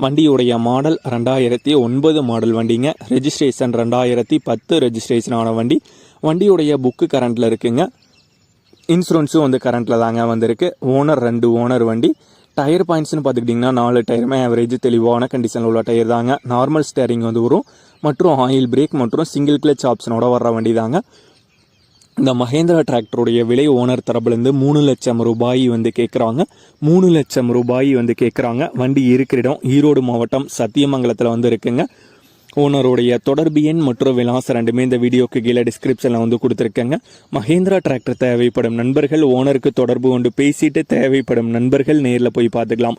வண்டியுடைய மாடல் ரெண்டாயிரத்தி ஒன்பது மாடல் வண்டிங்க. ரெஜிஸ்ட்ரேஷன் ரெண்டாயிரத்தி பத்து ரெஜிஸ்ட்ரேஷனான வண்டி. வண்டியுடைய புக்கு கரண்ட்டில் இருக்குங்க. இன்சூரன்ஸும் வந்து கரண்ட்டில் தாங்க வந்திருக்கு. ஓனர் ரெண்டு ஓனர் வண்டி. டயர் பாயிண்ட்ஸ்னு பார்த்துக்கிட்டிங்கன்னா நாலு டயருமே ஆவரேஜ் தெளிவான கண்டிஷனில் உள்ள டயர் தாங்க. நார்மல் ஸ்டேரிங் வந்து வரும். மற்றும் ஆயில் பிரேக் மற்றும் சிங்கிள் கிளச் ஆப்ஷனோட வர்ற வண்டி தாங்க. இந்த மகேந்திரா டிராக்டருடைய விலை ஓனர் தரப்புலேருந்து மூணு லட்சம் ரூபாய் வந்து கேட்குறாங்க மூணு லட்சம் ரூபாய் வந்து கேட்குறாங்க வண்டி இருக்கிற இடம் ஈரோடு மாவட்டம் சத்தியமங்கலத்தில் வந்து இருக்குங்க. ஓனருடைய தொடர்பு எண் மற்றும் விலாசம் ரெண்டுமே இந்த வீடியோக்கு கீழே டிஸ்கிரிப்ஷனில் வந்து கொடுத்துருக்கேங்க. மகேந்திரா டிராக்டர் தேவைப்படும் நண்பர்கள் ஓனருக்கு தொடர்பு கொண்டு பேசிட்டு தேவைப்படும் நண்பர்கள் நேரில் போய் பார்த்துக்கலாம்.